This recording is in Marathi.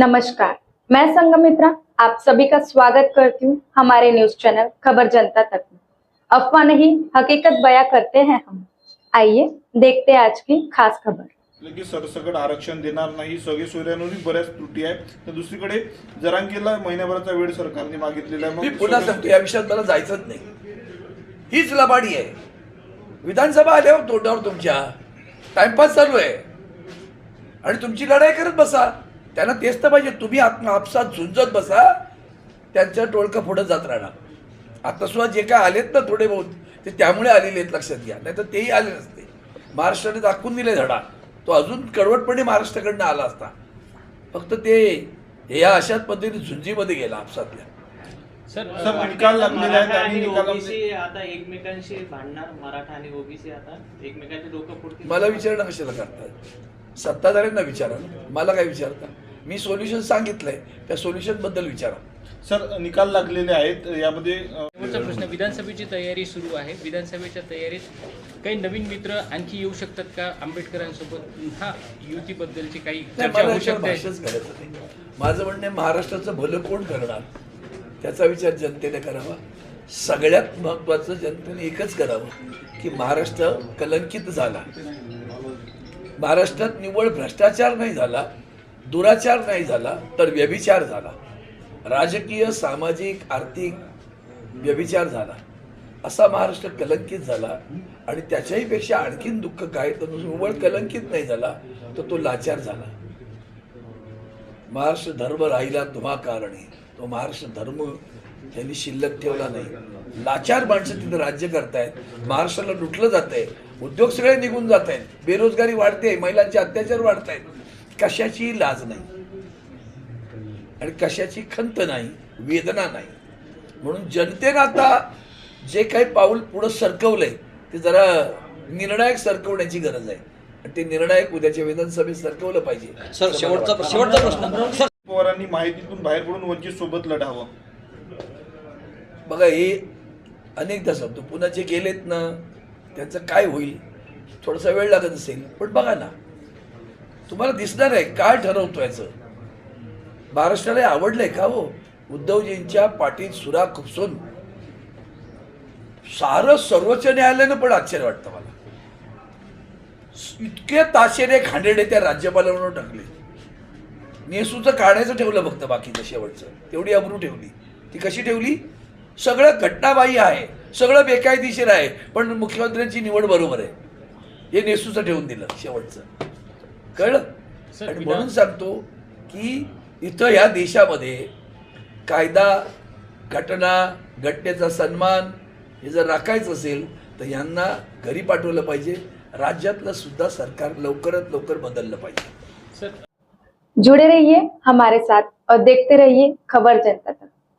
नमस्कार मैं संगमित्रा आप सभी का स्वागत करती हूँ हमारे न्यूज चैनल खबर जनता तक में। अफवाह नहीं हकीकत बयां करते हैं हम। आइए देखते हैं आज की खास खबर। की सरसकट आरक्षण देणार नाही सगळे सोयऱ्यांवरही बऱ्याच त्रुटी आहे तर दुसरीकडे जरांगीला महिन्याभराचा वेळ सरकारने मागितलेला आहे मी मग पुन्हा सांगतो या विषयात मला जायचंच नाही. हीच लबाडी आहे. विधानसभा आल्यावर तोंडावर तुमच्या. टाइमपास चालू आहे. आणि तुमची लढाई करत बसा. त्यांना तेच तर पाहिजे. तुम्ही आत्म आपसात झुंजत बसा त्यांचं टोळकं पुढं जात राहणार. आता सुद्धा जे काय आलेत ना थोडे बहुत ते त्यामुळे आलेले आहेत लक्षात घ्या. नाही तर तेही आले नसते. महाराष्ट्राने दाखवून दिले धडा. तो अजून कडवटपणे महाराष्ट्राकडनं आला असता. फक्त ते हे या अशाच पद्धतीने झुंजीमध्ये गेला आपसातल्या. सर सर, निकाल लागलेले आणि ओबीसी आता एकमेकांशी भांडणार मराठा आणि ओबीसी आता एकमेकांचे डोकं फोडतील मला विचारणं कशाला करतात सत्ताधाऱ्यांना विचारा. ना. मला काय विचारता? मी सोल्युशन सांगितलंय. त्या सोल्युशनबद्दल विचारा. सर निकाल लागलेले आहेत. यामध्ये प्रश्न विधानसभेची तयारी सुरू आहे. विधानसभेच्या तयारीत काही नवीन मित्र आणखी येऊ शकतात का आंबेडकरांसोबत? हा युतीबद्दलची काही नाही चर्चा मला होऊ याच्यावर शकते. भाष्यच करायचं नाही. माझं म्हणणं आहे महाराष्ट्राचं भलं कोण करणार? त्याचा विचार जनतेने करावा. सगळ्यात महत्त्वाचं जनतेने एकच करावं की महाराष्ट्र कलंकित झाला. महाराष्ट्रात निव्वळ भ्रष्टाचार नाही झाला दुराचार नाही झाला तर व्यभिचार झाला. राजकीय सामाजिक आर्थिक व्यभिचार झाला. असा महाराष्ट्र कलंकित झाला आणि त्याच्याही पेक्षा आणखीन दुःख काय? तर निव्वळ कलंकित नाही झाला तर तो लाचार झाला. महाराष्ट्र धर्म राहिला तुम्हा कारणे तो महाराष्ट्र धर्म त्यांनी शिल्लक ठेवला नाही. लाचार माणसं तिथं राज्य करतायत. महाराष्ट्राला लुटलं जात आहे उद्योग सगळे निघून जात आहेत. बेरोजगारी वाढते महिलांचे अत्याचार वाढत आहेत. कशाची लाज नाही. आणि कशाची खंत नाही वेदना नाही. म्हणून जनतेनं आता जे काही पाऊल पुढं सरकवलंय ते जरा निर्णायक सरकवण्याची गरज आहे. आणि ते निर्णायक उद्याच्या विधानसभेत सरकवलं पाहिजे. सर शेवटचा शेवटचा प्रश्न. सर पवारांनी माहितीतून बाहेर पडून वंचित सोबत लढावं. बघा हे अनेकदा सांगतो. पुन्हा जे गेलेत ना त्याचं काय होईल? थोडासा वेळ लागत असेल पण बघा ना. तुम्हाला दिसणार आहे काय ठरवतो याचं? महाराष्ट्राला आवडलंय का हो? उद्धवजींच्या पाठीत सुरा खुपसून. सारं सर्वोच्च न्यायालयानं पण आश्चर्य वाटतं मला. इतके ताशेरे खांडेडे त्या राज्यपालांवर टाकले. नेसूचं काढायचं ठेवलं फक्त बाकीचं शेवटचं. तेवढी अब्रू ठेवली. ती कशी ठेवली? सगळं घटनाबाह्य आहे सगळं बेकायदेशीर आहे पण मुख्यमंत्र्यांची निवड बरोबर आहे. हे नेसूचं ठेवून दिलं शेवटचं. कळलं? आणि म्हणून सांगतो की इथं ह्या देशामध्ये कायदा घटना घटनेचा सन्मान हे जर राखायचं असेल तर यांना घरी पाठवलं पाहिजे. राज्यातलं सुद्धा सरकार लवकरात लवकर बदललं पाहिजे. सर जुड़े रहिए हमारे साथ और देखते रहिए खबर जनता तक.